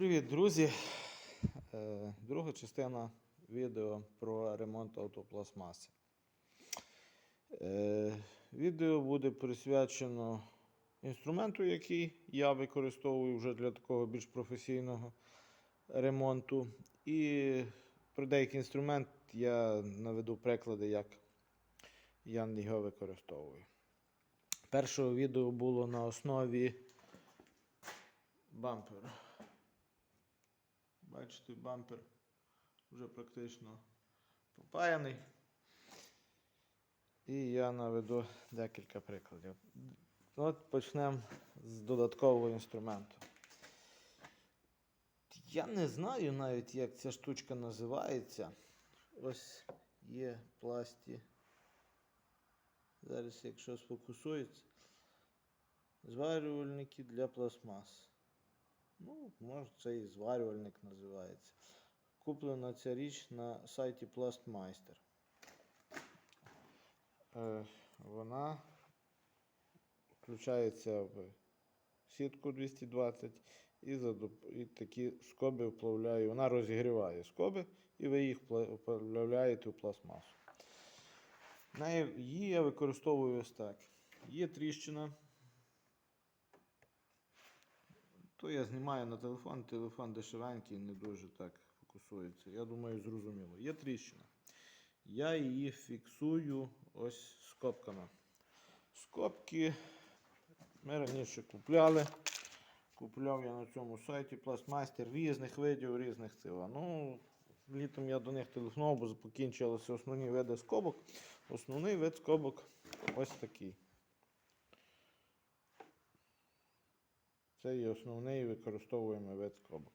Привіт, друзі! Е, Друга частина відео про ремонт автопластмаси. Е, Відео буде присвячено інструменту, який я використовую вже для такого більш професійного ремонту. І про деякий інструмент я наведу приклади, як я його використовую. Перше відео було на основі бампера. Бачите, бампер вже практично попаяний. І я наведу декілька прикладів. От почнемо з додаткового інструменту. Я не знаю навіть, як ця штучка називається. Ось є пласті. Зараз, якщо сфокусується, зварювальники для пластмас. Ну, може, це і зварювальник називається. Куплена ця річ на сайті Plastmeister. Е, вона включається в сітку 220 і, і такі скоби вплавляє. Вона розігріває скоби і ви їх впла- вплавляєте в пластмасу. Її я використовую ось так. Є тріщина. То я знімаю на телефон, телефон дешевенький, не дуже так фокусується. Я думаю, зрозуміло. Є тріщина. Я її фіксую ось скобками. Скобки ми раніше купляли. Купляв я на цьому сайті пластмастер різних видів, різних цива. Ну, літом я до них телефонував, бо покінчилися основні види скобок. Основний вид скобок ось такий. Це є основний використовуємий вид скобок.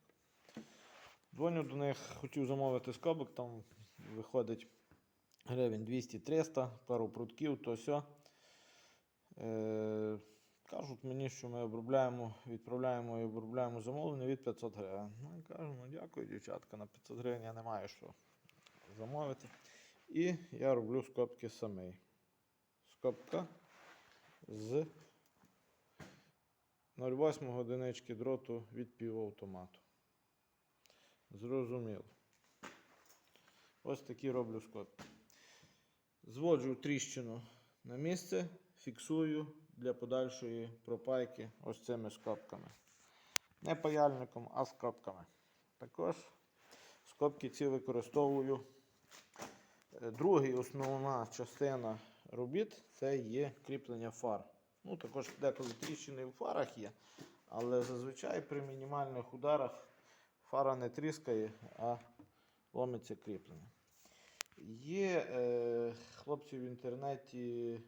Дзвоню до них, хотів замовити скобок, там виходить гривень 200-300, пару прутків, то все. Е, кажуть мені, що ми обробляємо, відправляємо і обробляємо замовлення від 500 гривень. Ну, я кажу, ну дякую, дівчатка, на 500 гривень я не маю що замовити. І я роблю скобки самий. Скобка з 0,8 одинички дроту від півавтомату. Зрозуміло. Ось такі роблю скобки. Зводжу тріщину на місце, фіксую для подальшої пропайки ось цими скобками. Не паяльником, а скобками. Також скобки ці використовую. Е, Другий основна частина робіт це є кріплення фар. Ну, також деколи тріщини в фарах є, але зазвичай при мінімальних ударах фара не тріскає, а ломиться кріплення. Є е, хлопці в інтернеті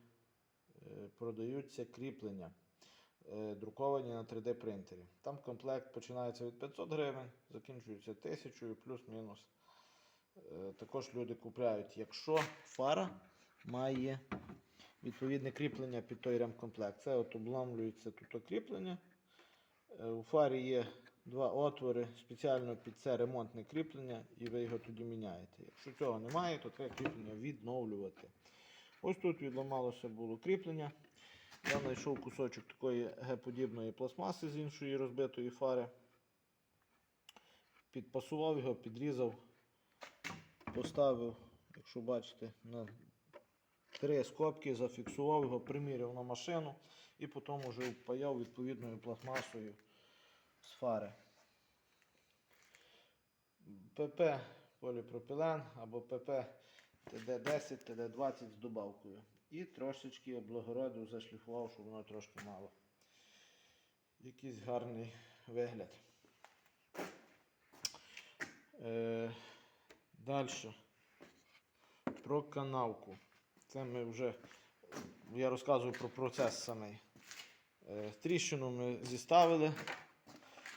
е, продаються кріплення, е, друковані на 3D принтері. Там комплект починається від 500 гривень, закінчується 1000 плюс-мінус. Е, також люди купляють, якщо фара має відповідне кріплення під той ремкомплект. Це от обламлюється тут кріплення. Е, У фарі є два отвори спеціально під це ремонтне кріплення, і ви його тоді міняєте. Якщо цього немає, то треба кріплення відновлювати. Ось тут відламалося було кріплення. Я знайшов кусочок такої Г-подібної пластмаси з іншої розбитої фари. Підпасував його, підрізав, поставив, якщо бачите, на три скобки, зафіксував його, приміряв на машину і потім вже впаяв відповідною пластмасою з фари. ПП поліпропілен або ПП ТД10, ТД20 з добавкою. І трошечки облагородив, зашліфував, щоб воно трошки мало. Якийсь гарний вигляд. Е, Далі. Про канавку. Це ми вже, я розказую про процес самий. Е, Тріщину ми зіставили,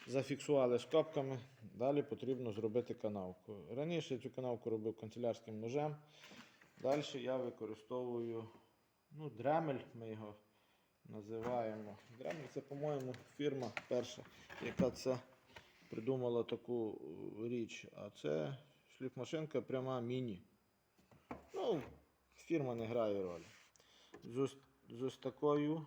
зафіксували скобками. Далі потрібно зробити канавку. Раніше цю канавку робив канцелярським ножем. Далі я використовую ну, дремель, ми його називаємо. Дремель це, по-моєму, фірма перша, яка це придумала таку е, річ. А це шліфмашинка пряма міні. Ну, фірма не грає ролі. З ось, з ось такою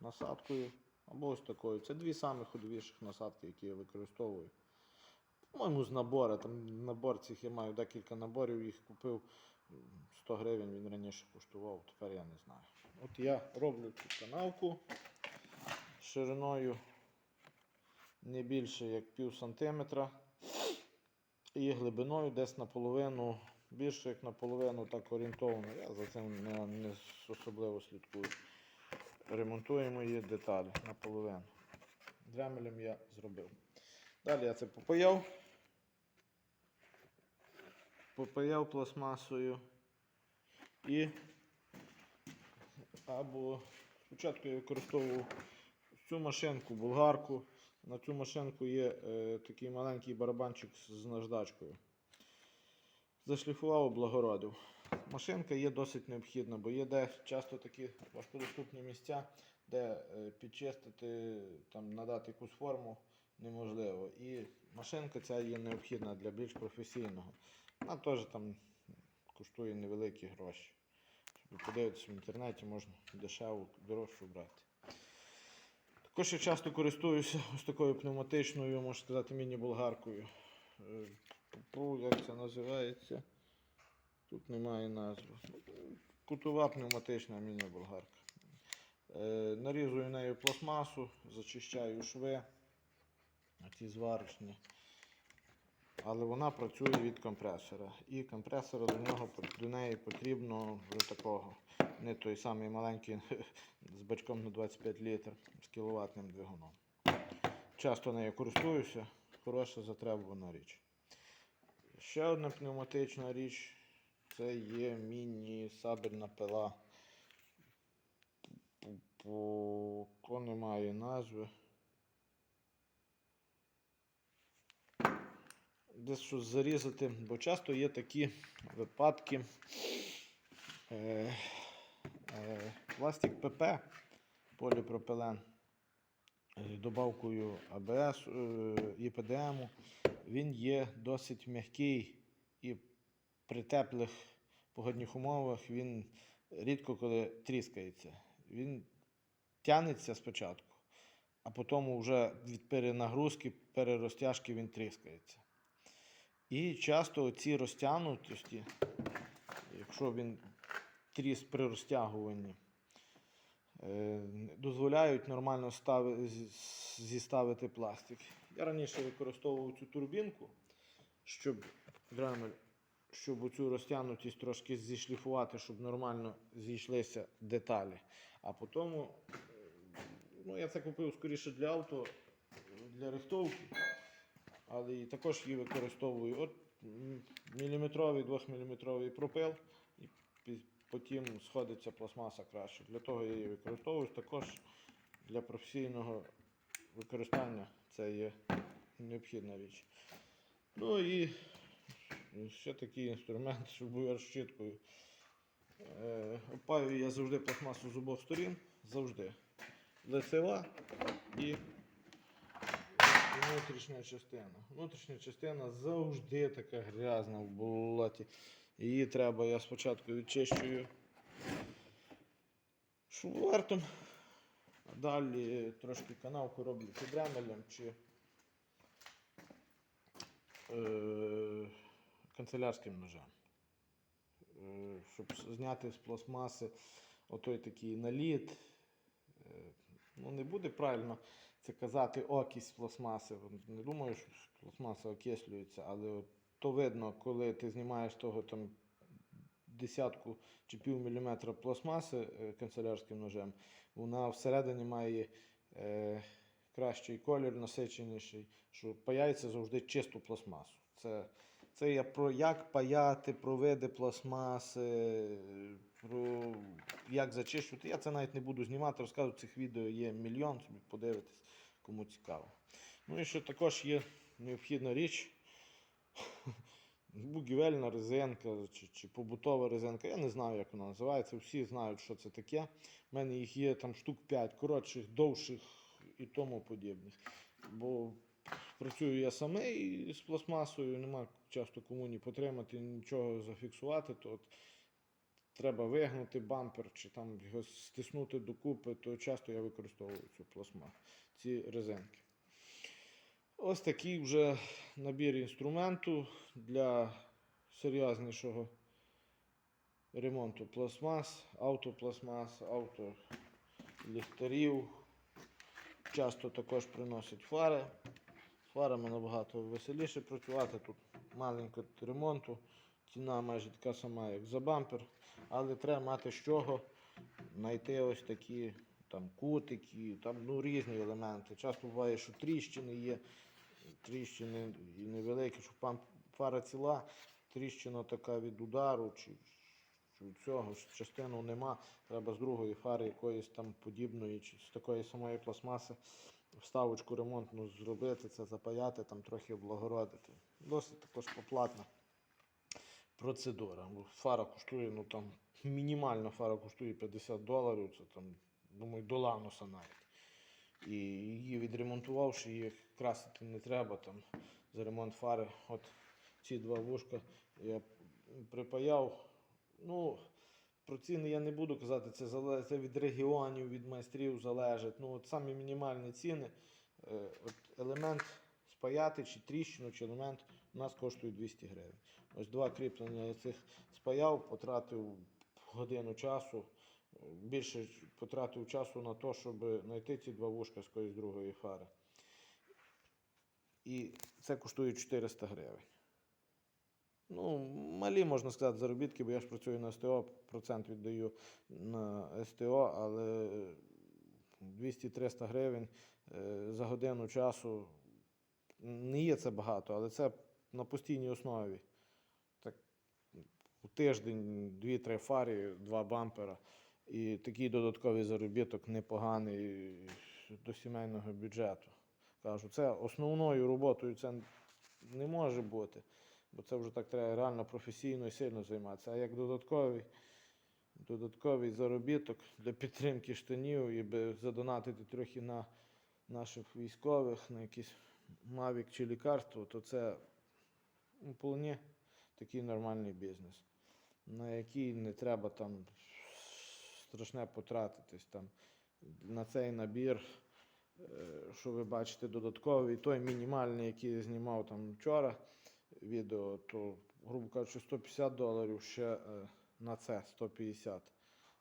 насадкою або ось такою. Це дві самих ходовіших насадки, які я використовую. По-моєму, з набора. Там набор цих я маю декілька наборів, їх купив. 100 гривень він раніше коштував, тепер я не знаю. От я роблю цю канавку шириною не більше як пів сантиметра. І глибиною десь наполовину, більше як наполовину, так орієнтовно. Я за цим не, не особливо слідкую. Ремонтуємо її деталі наполовину. Дремелем я зробив. Далі я це попаяв. Попаяв пластмасою. І або спочатку я використовував цю машинку, болгарку. На цю машинку є е, такий маленький барабанчик з, наждачкою. Зашліфував, облагородив. Машинка є досить необхідна, бо є де часто такі важкодоступні місця, де е, підчистити, там, надати якусь форму неможливо. І машинка ця є необхідна для більш професійного. Вона теж там коштує невеликі гроші. Щоб подивитися в інтернеті, можна дешево, дорожче брати. Також я часто користуюся ось такою пневматичною, можна сказати, міні-болгаркою. Е, пу- Як це називається? Тут немає назви. Кутова пневматична міні-болгарка. Е, Нарізую нею пластмасу, зачищаю шви, ті зварочні. Але вона працює від компресора. І компресора до, нього, до неї потрібно вже такого. Не той самий маленький з бачком на 25 літрів з кіловатним двигуном. Часто нею користуюся, хороша затребувана річ. Ще одна пневматична річ це є міні-сабельна пила. По немає назви. Десь щось зарізати, бо часто є такі випадки. Е, е, пластик ПП, поліпропилен добавкою АБС е, і ПДМ, він є досить м'який і при теплих погодних умовах він рідко коли тріскається. Він тянеться спочатку, а потім вже від перенагрузки, перерозтяжки він тріскається. І часто ці розтягнутості, якщо він тріс при розтягуванні, дозволяють нормально стави, з- зіставити пластик. Я раніше використовував цю турбінку, щоб дремель, щоб оцю розтягнутість трошки зішліфувати, щоб нормально зійшлися деталі. А потім, е, ну я це купив скоріше для авто, для рихтовки. Але і також її використовую. От міліметровий, двохміліметровий пропил, і пі- потім сходиться пластмаса краще. Для того я її використовую. Також для професійного використання це є необхідна річ. Ну і ще такий інструмент, щоб був щіткою. Е, опаю я завжди пластмасу з обох сторін, завжди. Лицева і внутрішня частина. Внутрішня частина завжди така грязна в болоті. Її треба, я спочатку відчищую шуруартом, а далі трошки канавку роблю чи дремелем, чи е, канцелярським ножем. Е, щоб зняти з пластмаси отой такий наліт. Е, ну, не буде правильно це казати окись пластмаси. Не думаю, що пластмаса окислюється, але то видно, коли ти знімаєш того там десятку чи пів міліметра пластмаси е, канцелярським ножем, вона всередині має е, кращий колір, насиченіший, що паяється завжди чисту пластмасу. Це, це я про як паяти, про види пластмаси, про як зачищувати. Я це навіть не буду знімати, розказувати цих відео є мільйон, собі подивитись, кому цікаво. Ну і що також є необхідна річ. Бугівельна резинка чи, чи побутова резинка. Я не знаю, як вона називається. Всі знають, що це таке. У мене їх є там штук 5, коротших, довших і тому подібних. Бо працюю я самий з пластмасою, нема часто кому ні потримати, нічого зафіксувати. То от треба вигнути бампер чи там його стиснути докупи, то часто я використовую цю пластмасу, ці резинки. Ось такий вже набір інструменту для серйознішого ремонту пластмас, автопластмас, автоліхтарів. Часто також приносять фари. Фарами набагато веселіше працювати. Тут маленько ремонту. Ціна майже така сама, як за бампер. Але треба мати з чого знайти ось такі там кутики, там ну, різні елементи. Часто буває, що тріщини є, тріщини і невеликі, що пам- фара ціла, тріщина така від удару чи, чи від цього, частину нема. Треба з другої фари якоїсь там подібної, чи з такої самої пластмаси вставочку ремонтну зробити, це запаяти, там трохи облагородити. Досить також поплатна процедура. Фара коштує, ну там мінімальна фара коштує 50 доларів, це там, думаю, до лануса навіть. І її відремонтувавши, її красити не треба там за ремонт фари. От ці два вушка я припаяв. Ну, про ціни я не буду казати, це, залежить, це від регіонів, від майстрів залежить. Ну, от самі мінімальні ціни. Е, от елемент спаяти, чи тріщину, чи елемент у нас коштує 200 гривень. Ось два кріплення я цих спаяв, потратив годину часу. Більше потратив часу на те, щоб знайти ці два вушка з якоїсь другої фари. І це коштує 400 гривень. Ну, малі, можна сказати, заробітки, бо я ж працюю на СТО, процент віддаю на СТО, але 200-300 гривень е, за годину часу не є це багато, але це на постійній основі. Так, у тиждень, 2-3 фарі, 2 бампера. І такий додатковий заробіток непоганий до сімейного бюджету. Кажу, це основною роботою це не може бути, бо це вже так треба реально професійно і сильно займатися. А як додатковий, додатковий заробіток для підтримки штанів і задонатити трохи на наших військових, на якийсь мавік чи лікарство, то це вполне такий нормальний бізнес, на який не треба там страшне потратитись там на цей набір. Е, Що ви бачите додатковий, той мінімальний, який я знімав там вчора відео, то, грубо кажучи, 150 доларів ще е, на це 150.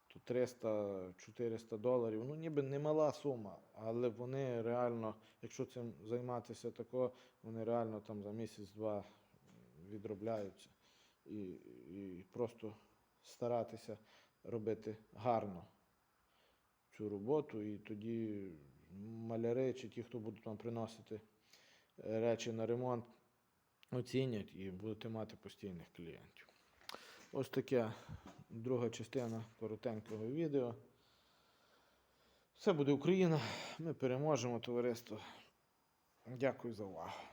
То 300-400 доларів. Ну, ніби немала сума, але вони реально, якщо цим займатися тако, вони реально там за місяць-два відробляються. І, і просто старатися робити гарно цю роботу, і тоді маляри чи ті, хто будуть вам приносити е, речі на ремонт, оцінять і будете мати постійних клієнтів. Ось таке друга частина коротенького відео. Все буде Україна. Ми переможемо, товариство. Дякую за увагу.